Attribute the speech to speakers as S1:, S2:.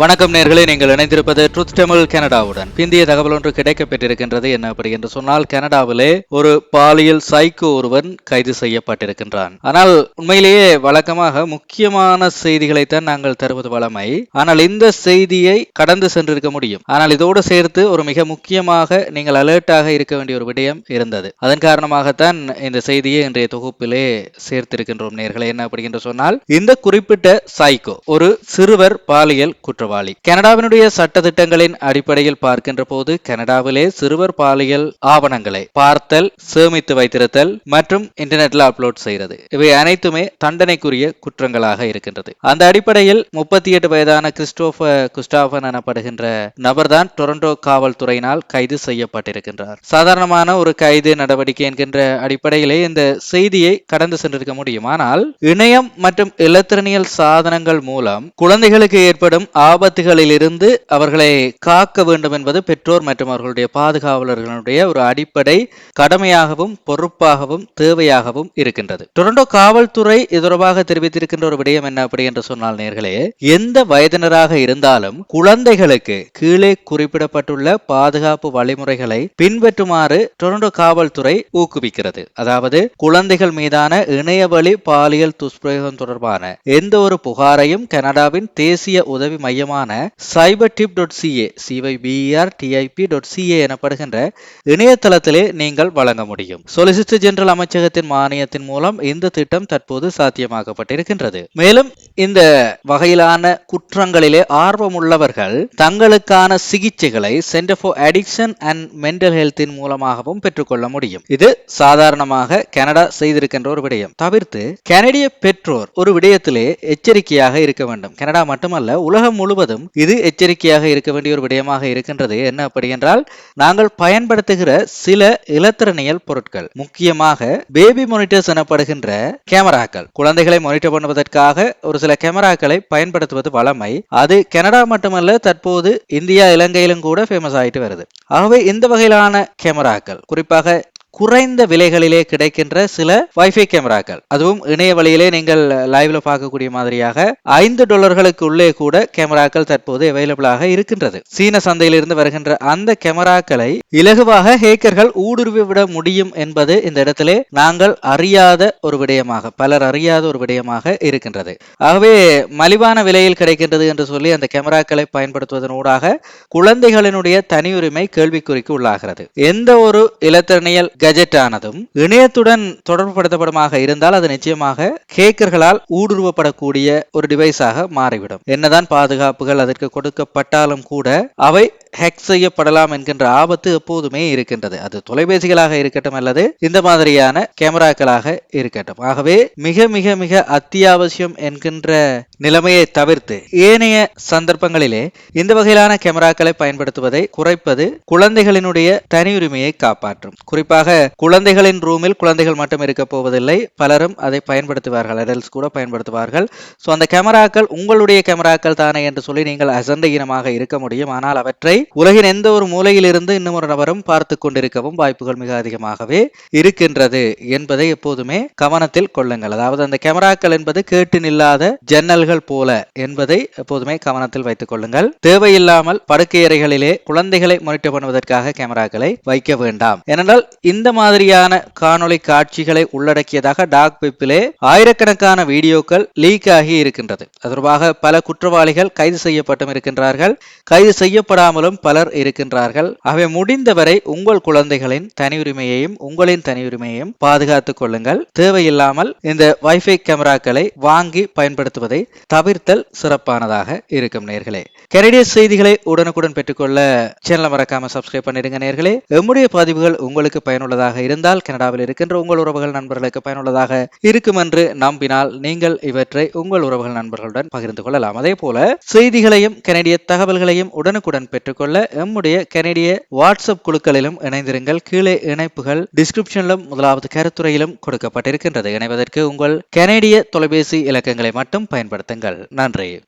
S1: வணக்கம் நேர்களே நீங்கள் இணைந்திருப்பது ட்ரூத் தமிழ் கனடாவுடன். பிந்திய தகவல் ஒன்று கிடைக்கப்பெற்றிருக்கின்றது என்ன அப்படி என்று சொன்னால் கனடாவிலே ஒரு பாலியல் சைக்கோ ஒருவன் கைது செய்யப்பட்டிருக்கின்றான். ஆனால் உண்மையிலேயே வழக்கமாக முக்கியமான செய்திகளைத்தான் நாங்கள் தருவது வழமை. ஆனால் இந்த செய்தியை கடந்து சென்றிருக்க முடியும். ஆனால் இதோடு சேர்த்து ஒரு மிக முக்கியமாக நீங்கள் அலர்ட்டாக இருக்க வேண்டிய ஒரு விடயம் இருந்தது. அதன் காரணமாகத்தான் இந்த செய்தியை இன்றைய தொகுப்பிலே சேர்த்திருக்கின்றோம் நேர்களே என்ன அப்படி என்று சொன்னால் இந்த குறிப்பிட்ட சைக்கோ ஒரு சிறுவர் பாலியல் குற்றம் குற்றவாளி. கனடாவினுடைய சட்ட திட்டங்களின் அடிப்படையில் பார்க்கின்ற போது கனடாவிலே சிறுவர் பாலியல் ஆவணங்களை பார்த்தல் சேமித்து வைத்திருத்தல் மற்றும் இன்டர்நெட்ல அப்லோட் செய்கிறது. இவை அனைத்துமே தண்டனைக்குரிய குற்றங்களாக இருக்கின்றது. அந்த அடிப்படையில் முப்பத்தி எட்டு வயதான கிறிஸ்டோப குஸ்டாபன் எனப்படுகின்ற நபர்தான் டொரண்டோ காவல்துறையினால் கைது செய்யப்பட்டிருக்கின்றார். சாதாரணமான ஒரு கைது நடவடிக்கை என்கின்ற அடிப்படையிலே இந்த செய்தியை கடந்து சென்றிருக்க முடியும். ஆனால் இணையம் மற்றும் இலத்திரனியல் சாதனங்கள் மூலம் குழந்தைகளுக்கு ஏற்படும் ஆபத்துகளிலிருந்து அவர்களை காக்க வேண்டும் என்பது பெற்றோர் மற்றும் அவர்களுடைய பாதுகாவலர்களுடைய ஒரு அடிப்படை கடமையாகவும் பொறுப்பாகவும் தேவையாகவும் இருக்கின்றது. டொரண்டோ காவல்துறை இது தொடர்பாக தெரிவித்திருக்கின்ற ஒரு விடயம் என்ன அப்படி என்று சொன்னால் நேர்களே எந்த வயதினராக இருந்தாலும் குழந்தைகளுக்கு கீழே குறிப்பிடப்பட்டுள்ள பாதுகாப்பு வழிமுறைகளை பின்பற்றுமாறு டொரண்டோ காவல்துறை ஊக்குவிக்கிறது. அதாவது குழந்தைகள் மீதான இணையவழி பாலியல் துஷ்பிரயோகம் தொடர்பான எந்த ஒரு புகாரையும் கனடாவின் தேசிய உதவி மையம் மையமான cyber tip dot C A C Y B R T I P dot C A எனப்படுகின்ற இணையதளத்திலே நீங்கள் வழங்க முடியும். சொலிசிட்டர் ஜெனரல் அமைச்சகத்தின் மானியத்தின் மூலம் இந்த திட்டம் தற்போது சாத்தியமாக்கப்பட்டிருக்கின்றது. மேலும் இந்த வகையிலான குற்றங்களிலே ஆர்வமுள்ளவர்கள் தங்களுக்கான சிகிச்சைகளை centre for addiction and mental ஹெல்த்தின் மூலமாகவும் பெற்றுக்கொள்ள முடியும். இது சாதாரணமாக கனடா செய்திருக்கின்ற ஒரு விடயம். தவிர்த்து கனடிய பெற்றோர் ஒரு விடயத்திலே எச்சரிக்கையாக இருக்க வேண்டும். கனடா மட்டுமல்ல உலகம் முழுவதும் இது எச்சரிக்கையாக இருக்க வேண்டிய ஒரு விடயமாக இருக்கின்றது. என்ன அப்படி என்றால் நாங்கள் பயன்படுத்துகிற சில இலத்திரனியல் பொருட்கள் முக்கியமாக பேபி மானிட்டர்ஸ் எனப்படுகின்ற கேமராக்கள். குழந்தைகளை மானிட்டர் பண்ணுவதற்காக ஒரு சில கேமராக்களை பயன்படுத்துவது வளமை அது கனடா மட்டுமல்ல தற்போது இந்தியா இலங்கையிலும் கூட ஃபேமஸ் ஆயிட்டு வருது. ஆகவே இந்த வகையிலான கேமராக்கள் குறிப்பாக குறைந்த விலைகளிலே கிடைக்கின்ற சில வைஃபை கேமராக்கள். அதுவும் இணைய வழியிலே நீங்கள் லைவ்ல பார்க்கக்கூடிய மாதிரியாக ஐந்து டாலர்களுக்கு உள்ளே கூட கேமராக்கள் தற்போது அவைலபிளாக இருக்கின்றது. சீன சந்தையிலிருந்து வருகின்ற அந்த கேமராக்களை இலகுவாக ஹேக்கர்கள் ஊடுருவி விட முடியும் என்பது இந்த இடத்திலே நாங்கள் அறியாத ஒரு விடயமாக பலர் அறியாத ஒரு விடயமாக இருக்கின்றது. ஆகவே மலிவான விலையில் கிடைக்கின்றது என்று சொல்லி அந்த கேமராக்களை பயன்படுத்துவதனூடாக குழந்தைகளினுடைய தனியுரிமை கேள்விக்குறிக்கு உள்ளாகிறது. எந்த ஒரு இலத்திரனியல் கெஜெட் ஆனதும் இணையத்துடன் தொடர்புபடுத்தப்படுமாக இருந்தால் அது நிச்சயமாக ஹேக்கர்களால் ஊடுருவப்படக்கூடிய ஒரு டிவைஸாக மாறிவிடும். என்னதான் பாதுகாப்புகள் அதற்கு கொடுக்கப்பட்டாலும் கூட அவை ஹேக் செய்யப்படலாம் என்கின்ற ஆபத்து எப்போதுமே இருக்கின்றது. அது தொலைபேசிகளாக இருக்கட்டும் அல்லது இந்த மாதிரியான கேமராக்களாக இருக்கட்டும். ஆகவே மிக மிக மிக அத்தியாவசியம் என்கின்ற நிலைமையை தவிர்த்து ஏனைய சந்தர்ப்பங்களிலே இந்த வகையிலான கேமராக்களை பயன்படுத்துவதை குறைப்பது குழந்தைகளினுடைய தனியுரிமையை காப்பாற்றும். குறிப்பாக குறிப்பாக குழந்தைகளின் ரூமில் குழந்தைகள் மட்டும் இருக்க போவதில்லை பலரும் அதை பயன்படுத்துவார்கள் அடல்ட்ஸ் கூட பயன்படுத்துவார்கள். ஸோ அந்த கேமராக்கள் உங்களுடைய கேமராக்கள் தானே என்று சொல்லி நீங்கள் அசண்டையினமாக இருக்க முடியும். ஆனால் அவற்றை உலகின் எந்த ஒரு மூலையிலிருந்து இன்னும் ஒரு நபரும் பார்த்து கொண்டிருக்கவும் வாய்ப்புகள் மிக அதிகமாகவே இருக்கின்றது என்பதை எப்போதுமே கவனத்தில் கொள்ளுங்கள். அதாவது அந்த கேமராக்கள் என்பது கேட்டு நில்லாத ஜன்னல்கள் போல என்பதை எப்போதுமே கவனத்தில் வைத்துக் கொள்ளுங்கள். தேவையில்லாமல் படுக்கை அறைகளிலே குழந்தைகளை மானிட்டர் பண்ணுவதற்காக கேமராக்களை வைக்க வேண்டாம். ஏனென்றால் இந்த மாதிரியான காணொளி காட்சிகளை உள்ளடக்கியதாக டாக் வெப்பிலே ஆயிரக்கணக்கான வீடியோக்கள் லீக் ஆகி இருக்கின்றது. அது தொடர்பாக பல குற்றவாளிகள் கைது செய்யப்பட்டும் இருக்கின்றார்கள். கைது செய்யப்படாமலும் பலர் இருக்கின்றார்கள். அவை முடிந்தவரை உங்கள் குழந்தைகளின் தனியுரிமையையும் உங்களின் தனியுரிமையையும் பாதுகாத்துக் கொள்ளுங்கள். தேவையில்லாமல் இந்த வைஃபை கேமராக்களை வாங்கி பயன்படுத்துவதை தவிர்த்தல் சிறப்பானதாக இருக்கும் நேர்களே. கனடிய செய்திகளை உடனுக்குடன் பெற்றுக்கொள்ள சேனலை மறக்காம சப்ஸ்கிரைப் பண்ணிடுங்க நேர்களே. எம்முடைய பதிவுகள் உங்களுக்கு பயனுள்ளதாக இருந்தால் கனடாவில் இருக்கின்ற உங்கள் உறவுகள் நண்பர்களுக்கு பயனுள்ளதாக இருக்கும் என்று நம்பினால் நீங்கள் இவற்றை உங்கள் உறவுகள் நண்பர்களுடன் பகிர்ந்து கொள்ளலாம். அதே போல செய்திகளையும் கனடிய தகவல்களையும் உடனுக்குடன் பெற்றுக்கொள்ள எம்முடைய கனடிய வாட்ஸ்அப் குழுக்களிலும் இணைந்திருங்கள். கீழே இணைப்புகள் டிஸ்கிரிப்ஷனிலும் முதலாவது கருத்துறையிலும் கொடுக்கப்பட்டிருக்கின்றது. இணைவதற்கு உங்கள் கனடிய தொலைபேசி இலக்கங்களை மட்டும் பயன்படுத்துங்கள். நன்றி.